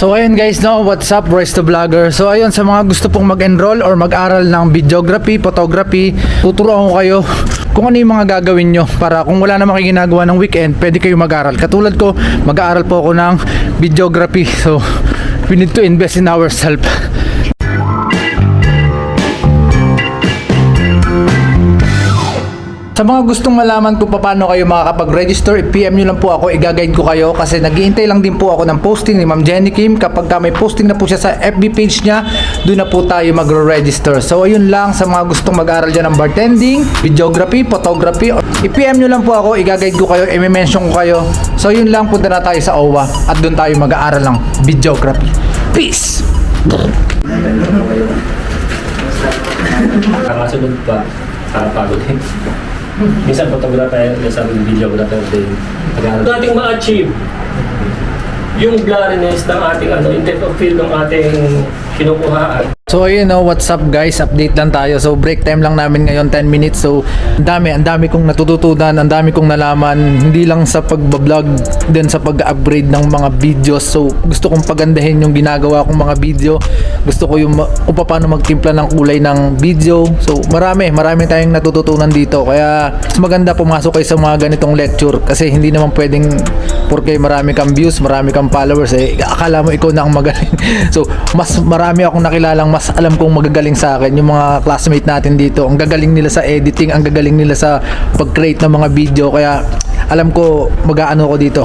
So ayun guys, no, what's up, Royce the Vlogger. So ayun, sa mga gusto pong mag-enroll or mag-aral ng videography, photography, tuturuan ko kayo kung ano yung mga gagawin nyo para kung wala namang ginagawa ng weekend, pwede kayo mag-aral. Katulad ko, mag-aaral po ako ng videography. So, we need to invest in ourselves. Sa mga gustong malaman kung paano kayo makakapag-register, i-PM nyo lang po ako, i-guide ko kayo kasi naghihintay lang din po ako ng posting ni Ma'am Jenny Kim. Kapag ka may posting na po siya sa FB page niya, doon na po tayo magre-register. So ayun lang sa mga gustong mag-aral dyan ng bartending, videography, photography, i-PM nyo lang po ako, i-guide ko kayo, i-mention ko kayo. So yun lang, punta na tayo sa OWA at doon tayo mag-aaral ng videography. Peace! Nakakasunod pa, nakapagod din. Minsan photographer, minsan videographer din. Kung ating ma-achieve yung blurriness ng ating ano, intent of field ng ating kinukuhaan. So ayun no, what's up guys? Update lang tayo. So break time lang namin ngayon 10 minutes. So ang dami, ang dami kong natututunan, ang dami kong nalaman hindi lang sa pagba-vlog, din sa pag-upgrade ng mga videos. So gusto kong pagandahin yung ginagawa kong mga video. Gusto ko yung kung paano magtimpla ng kulay ng video. So marami, marami tayong natututunan dito. Kaya mas maganda pumasok kayo sa mga ganitong lecture kasi hindi naman pwedeng porque marami kang views, marami kang followers eh akala mo ikaw na ang magaling. so mas marami akong nakilalang mas alam kong magagaling sa akin yung mga classmate natin dito. Ang gagaling nila sa editing, ang gagaling nila sa pag-create ng mga video kaya alam ko mag-aano ko dito.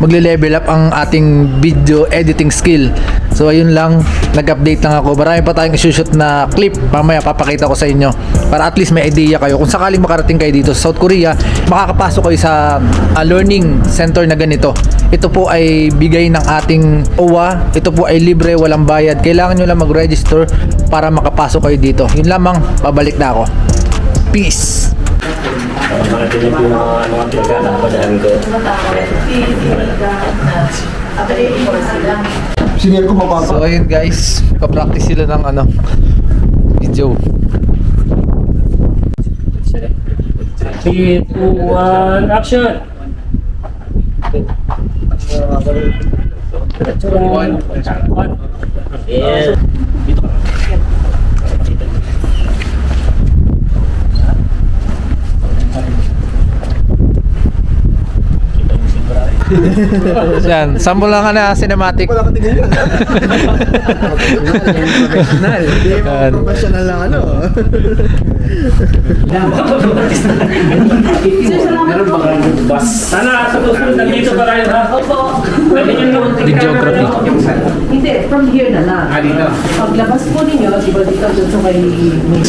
Magle-level up ang ating video editing skill. So ayun lang, nag-update lang ako. Marami pa tayong isushoot na clip. Mamaya papakita ko sa inyo. Para at least may idea kayo. Kung sakaling makarating kayo dito sa South Korea, makakapasok kayo sa ah, learning center na ganito. Ito po ay bigay ng ating OWA. Ito po ay libre, walang bayad. Kailangan nyo lang mag-register para makapasok kayo dito. Yun lamang, pabalik na ako. Peace! Yung mga, ko. Ko. So ayun guys, pa-practice sila ng ano, video. 3, 2, 1, action! One. Yan, sample lang na cinematic. Wala ka tingin. Professional. Hindi mo Yan. professional lang ano. Sana sa susunod nandito pa tayo ha? Opo. Pwede nyo naman Videography. Hindi, from here na lang. Ah, dito? Paglabas po ninyo, di ba dito dun sa may...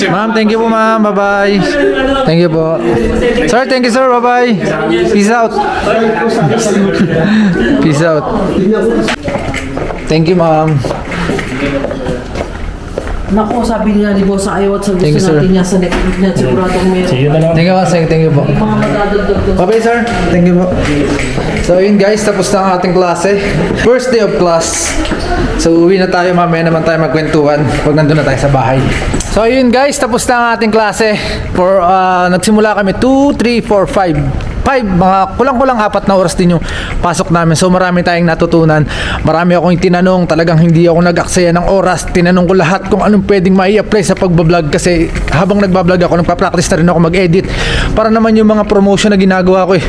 Ma'am, thank you po ma'am. Bye-bye. Thank you po. Sir, thank you sir. Bye-bye. Peace out. Peace out. Thank you ma'am. Naku, sabi niya ni Boss ayaw at sa gusto Thank you, sir. natin niya sa next week na siguradong meron. You na lang. Thank you. Thank thank you po. Mga madadagdag doon. Bye-bye sir. Thank you po. So yun guys, tapos na ang ating klase. First day of class. So uwi na tayo, mamaya naman tayo magkwentuhan pag nandun na tayo sa bahay. So yun guys, tapos na ang ating klase. For, ah, nagsimula kami 2, 3, 4, 5. 5, mga kulang-kulang apat na oras din yung pasok namin. So marami tayong natutunan. Marami akong tinanong. Talagang hindi ako nag-aksaya ng oras. Tinanong ko lahat kung anong pwedeng mai-apply sa pagbablog kasi habang nagbablog ako, nagpa-practice na rin ako mag-edit. Para naman yung mga promotion na ginagawa ko eh,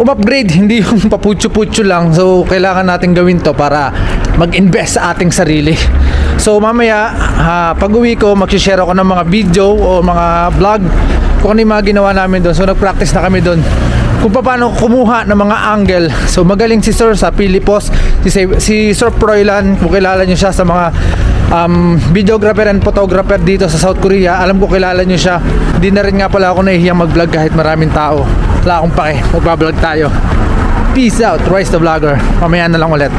um-upgrade, hindi yung paputyo-putyo lang. So kailangan natin gawin to para mag-invest sa ating sarili. So mamaya, ha, pag uwi ko, mag-share ako ng mga video o mga vlog kung ano yung mga ginawa namin doon. So nag-practice na kami doon kung paano kumuha ng mga angle. So magaling si Sir sa Pilipos, si, si Sir Proylan, kung kilala niyo siya sa mga um, videographer and photographer dito sa South Korea. Alam ko kilala niyo siya. Hindi na rin nga pala ako nahihiyang mag-vlog kahit maraming tao. Wala akong pake, magbablog tayo. Peace out, Royce the Vlogger. Mamaya na lang ulit.